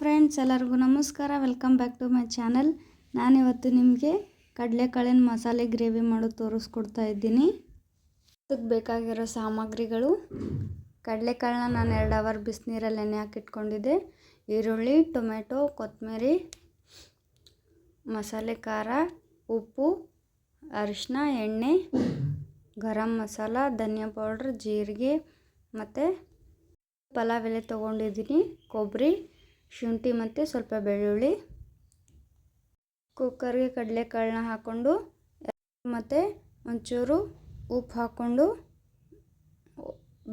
Friends ಎಲ್ಲರಿಗೂ ನಮಸ್ಕಾರ. Welcome back to my channel ನಾನಿವತ್ತು ನಿಮಗೆ ಕಡಲೆಕಾಳಿನ ಮಸಾಲೆ ಗ್ರೇವಿ ಮಾಡೋದು ತೋರಿಸ್ಕೊಡ್ತಾ ಇದ್ದೀನಿ. ಅದಕ್ಕೆ ಬೇಕಾಗಿರೋ ಸಾಮಗ್ರಿಗಳು. ಕಡಲೆಕಾಳನ್ನ ನಾನು ಎರಡು ಅವರ್ ಬಿಸಿನೀರಲ್ಲಿ ನೆನೆ ಹಾಕಿಟ್ಕೊಂಡಿದ್ದೆ. ಈರುಳ್ಳಿ, ಟೊಮೆಟೊ, ಕೊತ್ತಂಬರಿ, ಮಸಾಲೆ ಖಾರ, ಉಪ್ಪು ಅರಿಶಿನ ಎಣ್ಣೆ, ಗರಂ ಮಸಾಲ, ಧನಿಯಾ ಪೌಡ್ರ್, ಜೀರಿಗೆ ಮತ್ತು ಪಲಾವ್ ಎಲೆ ತೊಗೊಂಡಿದ್ದೀನಿ. ಕೊಬ್ಬರಿ ಶುಂಠಿ ಮತ್ತು ಸ್ವಲ್ಪ ಬೆಳ್ಳುಳ್ಳಿ, ಕುಕ್ಕರ್ಗೆ ಕಡಲೆಕಾಳನ್ನ ಹಾಕ್ಕೊಂಡು ಮತ್ತು ಒಂಚೂರು ಉಪ್ಪು ಹಾಕ್ಕೊಂಡು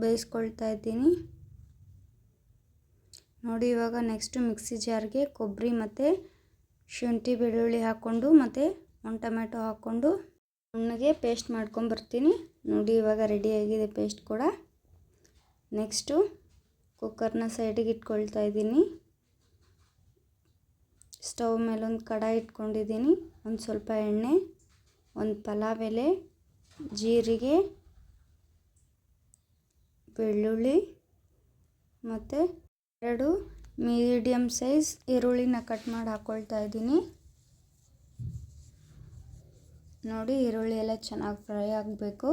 ಬೇಯಿಸ್ಕೊಳ್ತಾ ಇದ್ದೀನಿ. ನೋಡಿ ಇವಾಗ ನೆಕ್ಸ್ಟು ಮಿಕ್ಸಿ ಜಾರ್ಗೆ ಕೊಬ್ಬರಿ ಮತ್ತು ಶುಂಠಿ, ಬೆಳ್ಳುಳ್ಳಿ ಹಾಕ್ಕೊಂಡು ಮತ್ತು ಒಂದು ಟೊಮೆಟೊ ಹಾಕ್ಕೊಂಡು ನುಣ್ಣಗೆ ಪೇಸ್ಟ್ ಮಾಡ್ಕೊಂಬರ್ತೀನಿ ನೋಡಿ ಇವಾಗ ಆಗಿದೆ ಪೇಸ್ಟ್ ಕೂಡ. ನೆಕ್ಸ್ಟು ಕುಕ್ಕರ್ನ ಸೈಡಿಗೆ ಇಟ್ಕೊಳ್ತಾ ಇದ್ದೀನಿ. ಸ್ಟವ್ ಮೇಲೆ ಒಂದು ಕಡಾಯಿ ಇಟ್ಕೊಂಡಿದ್ದೀನಿ. ಒಂದು ಸ್ವಲ್ಪ ಎಣ್ಣೆ, ಒಂದು ಪಲಾವ್ ಎಲೆ, ಜೀರಿಗೆ, ಬೆಳ್ಳುಳ್ಳಿ ಮತ್ತು ಎರಡು ಮೀಡಿಯಮ್ ಸೈಜ್ ಈರುಳ್ಳಿನ ಕಟ್ ಮಾಡಿ ಹಾಕ್ಕೊಳ್ತಾ ಇದ್ದೀನಿ. ನೋಡಿ, ಈರುಳ್ಳಿ ಎಲ್ಲ ಚೆನ್ನಾಗಿ ಫ್ರೈ ಆಗಬೇಕು.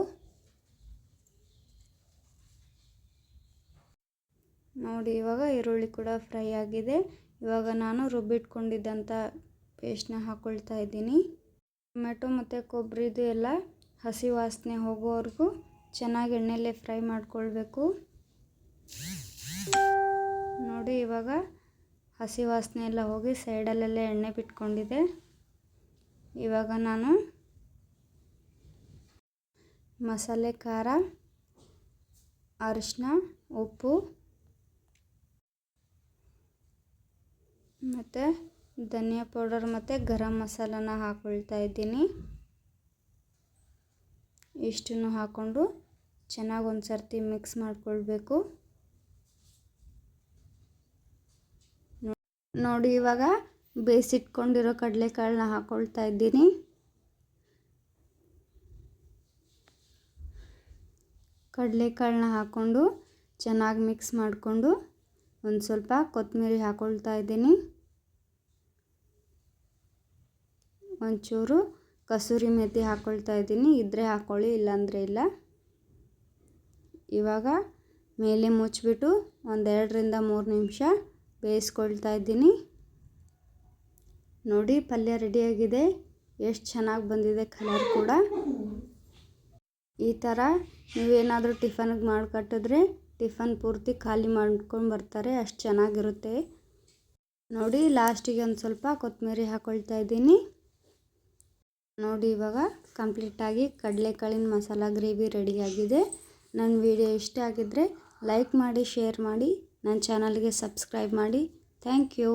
ನೋಡಿ, ಇವಾಗ ಈರುಳ್ಳಿ ಕೂಡ ಫ್ರೈ ಆಗಿದೆ. ಇವಾಗ ನಾನು ರುಬ್ಬಿಟ್ಕೊಂಡಿದ್ದಂಥ ಪೇಸ್ಟ್ನ ಹಾಕ್ಕೊಳ್ತಾ ಇದ್ದೀನಿ. ಟೊಮೆಟೊ ಮತ್ತು ಕೊಬ್ಬರಿದು ಎಲ್ಲ ಹಸಿ ವಾಸನೆ ಹೋಗೋವರೆಗೂ ಚೆನ್ನಾಗಿ ಎಣ್ಣೆಯಲ್ಲೇ ಫ್ರೈ ಮಾಡಿಕೊಳ್ಬೇಕು. ನೋಡಿ ಇವಾಗ ಹಸಿ ವಾಸನೆ ಎಲ್ಲ ಹೋಗಿ ಸೈಡಲ್ಲೆಲ್ಲ ಎಣ್ಣೆ ಬಿಟ್ಕೊಂಡಿದೆ. ಇವಾಗ ನಾನು ಮಸಾಲೆ, ಖಾರ ಅರಿಶಿನ ಉಪ್ಪು ಮತ್ತು ಧನಿಯಾ ಪೌಡರ್ ಮತ್ತು ಗರಂ ಮಸಾಲನ ಹಾಕ್ಕೊಳ್ತಾ ಇದ್ದೀನಿ. ಇಷ್ಟನ್ನು ಹಾಕ್ಕೊಂಡು ಚೆನ್ನಾಗಿ ಒಂದು ಸರ್ತಿ ಮಿಕ್ಸ್ ಮಾಡಿಕೊಳ್ಬೇಕು. ನೋಡಿ, ಇವಾಗ ಬೇಯಿಸಿಟ್ಕೊಂಡಿರೋ ಕಡಲೆಕಾಳನ್ನ ಹಾಕ್ಕೊಳ್ತಾ ಇದ್ದೀನಿ. ಕಡಲೆಕಾಳನ್ನ ಹಾಕ್ಕೊಂಡು ಚೆನ್ನಾಗಿ ಮಿಕ್ಸ್ ಮಾಡಿಕೊಂಡು ಒಂದು ಸ್ವಲ್ಪ ಕೊತ್ತಂಬರಿ ಹಾಕ್ಕೊಳ್ತಾ ಇದ್ದೀನಿ. ಒಂಚೂರು ಕಸೂರಿ ಮೆಥಿ ಹಾಕ್ಕೊಳ್ತಾ ಇದ್ದೀನಿ. ಇದ್ದರೆ ಹಾಕ್ಕೊಳ್ಳಿ ಇಲ್ಲಾಂದರೆ ಇಲ್ಲ. ಇವಾಗ ಮೇಲೆ ಮುಚ್ಚಿಬಿಟ್ಟು ಒಂದೆರಡರಿಂದ ಮೂರು ನಿಮಿಷ ಬೇಯಿಸ್ಕೊಳ್ತಾ ಇದ್ದೀನಿ. ನೋಡಿ, ಪಲ್ಯ ರೆಡಿಯಾಗಿದೆ ಎಷ್ಟು ಚೆನ್ನಾಗಿ ಬಂದಿದೆ ಕಲರ್ ಕೂಡ. ಈ ಥರ ನೀವೇನಾದರೂ ಟಿಫನ್ಗೆ ಮಾಡಿಕಟ್ಟಿದ್ರೆ ಟಿಫನ್ ಪೂರ್ತಿ ಖಾಲಿ ಮಾಡ್ಕೊಂಡು ಬರ್ತಾರೆ, ಅಷ್ಟು ಚೆನ್ನಾಗಿರುತ್ತೆ. ನೋಡಿ, ಲಾಸ್ಟಿಗೆ ಒಂದು ಸ್ವಲ್ಪ ಕೊತ್ತಂಬರಿ ಹಾಕ್ಕೊಳ್ತಾ ಇದ್ದೀನಿ. ನೋಡಿ, ಇವಾಗ ಕಂಪ್ಲೀಟಾಗಿ ಕಡಲೆಕಾಳಿನ ಮಸಾಲ ಗ್ರೇವಿ ರೆಡಿಯಾಗಿದೆ ನನ್ನ ವಿಡಿಯೋ ಇಷ್ಟ ಆಗಿದ್ದರೆ ಲೈಕ್ ಮಾಡಿ, ಶೇರ್ ಮಾಡಿ ನನ್ನ ಚಾನಲ್ಗೆ ಸಬ್ಸ್ಕ್ರೈಬ್ ಮಾಡಿ. Thank you.